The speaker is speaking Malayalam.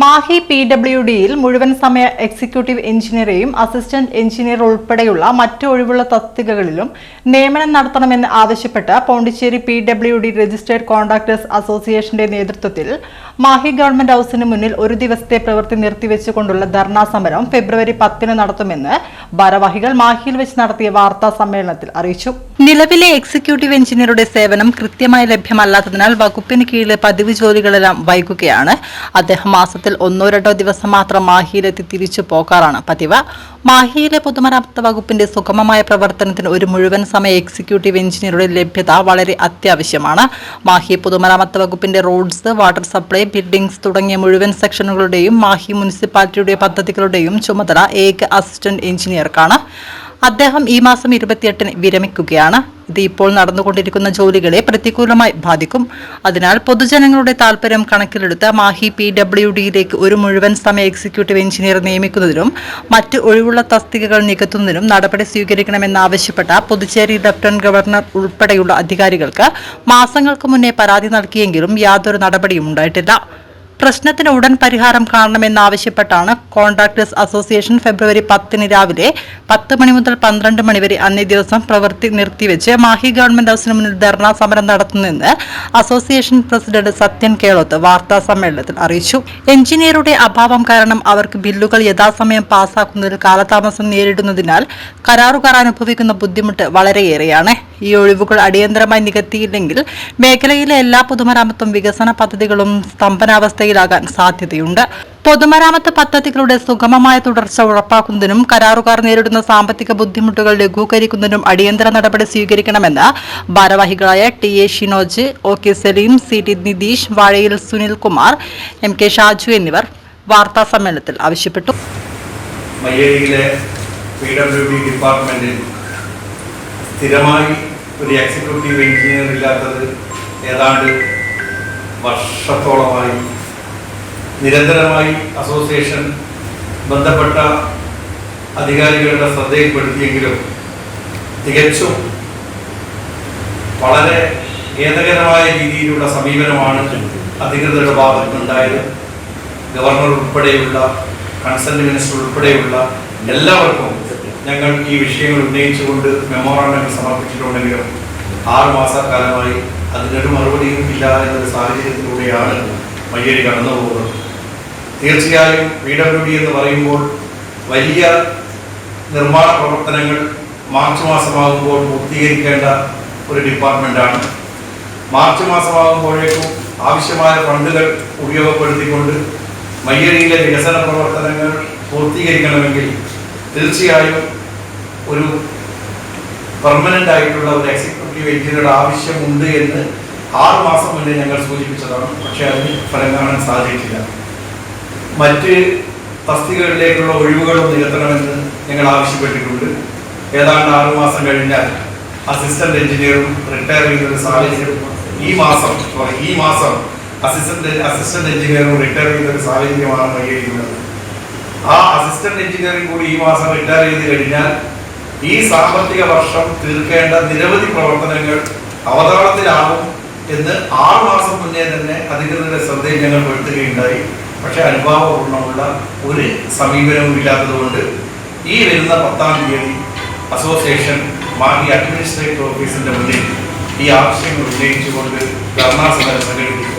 മാഹി പി ഡബ്ല്യു ഡിയിൽ മുഴുവൻ സമയ എക്സിക്യൂട്ടീവ് എഞ്ചിനീയറെയും അസിസ്റ്റന്റ് എഞ്ചിനീയർ ഉൾപ്പെടെയുള്ള മറ്റ് ഒഴിവുള്ള തസ്തികകളിലും നിയമനം നടത്തണമെന്ന് ആവശ്യപ്പെട്ട് Pondicherry P W D registered contractors അസോസിയേഷന്റെ നേതൃത്വത്തിൽ മാഹി ഗവൺമെന്റ് ഹൌസിന് മുന്നിൽ ഒരു ദിവസത്തെ പ്രവൃത്തി നിർത്തിവെച്ചുകൊണ്ടുള്ള ധർണാ സമരം ഫെബ്രുവരി പത്തിന് നടത്തുമെന്ന് ഭാരവാഹികൾ മാഹിയിൽ വെച്ച് നടത്തിയ വാർത്താ സമ്മേളനത്തിൽ അറിയിച്ചു. നിലവിലെ എക്സിക്യൂട്ടീവ് എഞ്ചിനീയറുടെ സേവനം കൃത്യമായി ലഭ്യമല്ലാത്തതിനാൽ വകുപ്പിന് കീഴിലെ പതിവ് ജോലികളെല്ലാം വൈകുകയാണ്. അദ്ദേഹം മാസത്തിൽ ഒന്നോ രണ്ടോ ദിവസം മാത്രം മാഹിയിലെത്തി തിരിച്ചു പോകാറാണ് പതിവ്. മാഹിയിലെ പൊതുമരാമത്ത് വകുപ്പിന്റെ സുഗമമായ പ്രവർത്തനത്തിന് ഒരു മുഴുവൻ സമയ എക്സിക്യൂട്ടീവ് എഞ്ചിനീയറുടെ ലഭ്യത വളരെ അത്യാവശ്യമാണ്. മാഹി പൊതുമരാമത്ത് വകുപ്പിന്റെ റോഡ്സ് വാട്ടർ സപ്ലൈ ബിൽഡിംഗ്സ് തുടങ്ങിയ മുഴുവൻ സെക്ഷനുകളുടെയും മാഹി മുനിസിപ്പാലിറ്റിയുടെ പദ്ധതികളുടെയും ചുമതല ഏക അസിസ്റ്റന്റ് എഞ്ചിനീയർക്കാണ്. അദ്ദേഹം ഈ മാസം ഇരുപത്തിയെട്ടിന് വിരമിക്കുകയാണ്. ഇത് ഇപ്പോൾ നടന്നുകൊണ്ടിരിക്കുന്ന ജോലികളെ പ്രതികൂലമായി ബാധിക്കും. അതിനാൽ പൊതുജനങ്ങളുടെ താൽപര്യം കണക്കിലെടുത്ത് മാഹി പി ഡബ്ല്യു ഡിയിലേക്ക് ഒരു മുഴുവൻ സമയ എക്സിക്യൂട്ടീവ് എഞ്ചിനീയർ നിയമിക്കുന്നതിനും മറ്റ് ഒഴിവുള്ള തസ്തികകൾ നികത്തുന്നതിനും നടപടി സ്വീകരിക്കണമെന്നാവശ്യപ്പെട്ട പുതുച്ചേരി ലഫ്റ്റനന്റ് ഗവർണർ ഉൾപ്പെടെയുള്ള അധികാരികൾക്ക് മാസങ്ങൾക്ക് മുന്നേ പരാതി നൽകിയെങ്കിലും യാതൊരു നടപടിയും ഉണ്ടായിട്ടില്ല. പ്രശ്നത്തിന് ഉടൻ പരിഹാരം കാണണമെന്നാവശ്യപ്പെട്ടാണ് കോൺട്രാക്ടേഴ്സ് അസോസിയേഷൻ ഫെബ്രുവരി പത്തിന് രാവിലെ പത്ത് മണി മുതൽ പന്ത്രണ്ട് മണിവരെ അന്നേ ദിവസം പ്രവൃത്തി നിർത്തിവെച്ച് മാഹി ഗവൺമെന്റ് ഹൌസിന് മുന്നിൽ ധർണാ സമരം നടത്തുന്നതെന്ന് അസോസിയേഷൻ പ്രസിഡന്റ് സത്യൻ കേളോത്ത് വാർത്താ സമ്മേളനത്തിൽ അറിയിച്ചു. എഞ്ചിനീയറുടെ അഭാവം കാരണം അവർക്ക് ബില്ലുകൾ യഥാസമയം പാസാക്കുന്നതിൽ കാലതാമസം നേരിടുന്നതിനാൽ കരാറുകാർ അനുഭവിക്കുന്ന ബുദ്ധിമുട്ട് വളരെയേറെയാണ്. ഈ ഒഴിവുകൾ അടിയന്തരമായി നികത്തിയില്ലെങ്കിൽ മേഖലയിലെ എല്ലാ പൊതുമരാമത്തും വികസന പദ്ധതികളും സ്തംഭനാവസ്ഥയിലാകാൻ സാധ്യതയുണ്ട്. പൊതുമരാമത്ത് പദ്ധതികളുടെ സുഗമമായ തുടർച്ച ഉറപ്പാക്കുന്നതിനും കരാറുകാർ നേരിടുന്ന സാമ്പത്തിക ബുദ്ധിമുട്ടുകൾ ലഘൂകരിക്കുന്നതിനും അടിയന്തര നടപടി സ്വീകരിക്കണമെന്ന് ഭാരവാഹികളായ T A Shinoj O K Saleem C T Nitheesh Vazhayil Sunil Kumar M K Shaju എന്നിവർ വാർത്താ സമ്മേളനത്തിൽ ആവശ്യപ്പെട്ടു. മയ്യഴിയിലെ പി ഡബ്ല്യു ഡി ഡിപ്പാർട്ട്മെന്റിൽ സ്ഥിരമായി ഒരു എക്സിക്യൂട്ടീവ് എഞ്ചിനീയർ ഇല്ലാത്തത് ഏതാണ്ട് വർഷത്തോളമായി നിരന്തരമായി അസോസിയേഷൻ ബന്ധപ്പെട്ട അധികാരികളുടെ ശ്രദ്ധയിൽപ്പെടുത്തിയെങ്കിലും തികച്ചും വളരെ ഖേദകരമായ രീതിയിലുള്ള സമീപനമാണ് അധികൃതരുടെ ഭാഗത്തുനിന്നുണ്ടായത്. ഗവർണർ ഉൾപ്പെടെയുള്ള കൺസൾട്ട് മിനിസ്റ്റർ ഉൾപ്പെടെയുള്ള എല്ലാവർക്കും ഞങ്ങൾ ഈ വിഷയങ്ങൾ ഉന്നയിച്ചുകൊണ്ട് മെമ്മോറാണ്ടങ്ങൾ സമർപ്പിച്ചിട്ടുണ്ടെങ്കിലും ആറ് മാസക്കാലമായി അതിനൊരു മറുപടിയും ഇല്ല എന്നൊരു സാഹചര്യത്തിലൂടെയാണ് മയ്യഴി കടന്നു പോകുന്നത്. തീർച്ചയായും പി ഡബ്ല്യു എന്ന് പറയുമ്പോൾ വലിയ നിർമ്മാണ പ്രവർത്തനങ്ങൾ മാർച്ച് മാസമാകുമ്പോൾ പൂർത്തീകരിക്കേണ്ട ഒരു ഡിപ്പാർട്ട്മെന്റാണ് മാർച്ച് മാസമാകുമ്പോഴേക്കും ആവശ്യമായ ഫണ്ടുകൾ ഉപയോഗപ്പെടുത്തിക്കൊണ്ട് മയ്യഴിയിലെ വികസന പ്രവർത്തനങ്ങൾ പൂർത്തീകരിക്കണമെങ്കിൽ തീർച്ചയായും ഒരു പെർമനന്റ് ആയിട്ടുള്ള ഒരു എക്സിക്യൂട്ടീവ് എഞ്ചിനീയറുടെ ആവശ്യമുണ്ട് എന്ന് ആറു മാസം മുന്നേ ഞങ്ങൾ സൂചിപ്പിച്ചതാണ്. പക്ഷെ അതിന് ഫലം കാണാൻ സാധിച്ചില്ല. മറ്റ് തസ്തികകളിലേക്കുള്ള ഒഴിവുകളും നികത്തണമെന്ന് ഞങ്ങൾ ആവശ്യപ്പെട്ടിട്ടുണ്ട്. ഏതാണ്ട് ആറു മാസം കഴിഞ്ഞാൽ അസിസ്റ്റന്റ് എഞ്ചിനീയറും റിട്ടയർ ചെയ്യുന്ന സാഹചര്യം ഈ മാസം ഈ മാസം അസിസ്റ്റന്റ് അസിസ്റ്റന്റ് എഞ്ചിനീയറും റിട്ടയർ ചെയ്യുന്ന ഒരു സാഹചര്യമാണ് ആ അസിസ്റ്റന്റ് എഞ്ചിനീയറിംഗ് കൂടി ഈ മാസം റിട്ടയർ ചെയ്ത് കഴിഞ്ഞാൽ ഈ സാമ്പത്തിക വർഷം തീർക്കേണ്ട നിരവധി പ്രവർത്തനങ്ങൾ അവതാളത്തിലാകും എന്ന് ആറ് മാസം മുന്നേ തന്നെ അധികൃതരുടെ ശ്രദ്ധയിൽ ഞങ്ങൾ പെടുത്തുകയുണ്ടായി. പക്ഷേ അനുഭാവപൂർണമുള്ള ഒരു സമീപനവും ഇല്ലാത്തതുകൊണ്ട് ഈ വരുന്ന പത്താം തീയതി അസോസിയേഷൻ മാഹി അഡ്മിനിസ്ട്രേറ്റീവ് ഓഫീസിന്റെ മുന്നിൽ ഈ ആവശ്യങ്ങൾ ഉന്നയിച്ചുകൊണ്ട് ധർണാ സമരം സംഘടിപ്പിക്കും.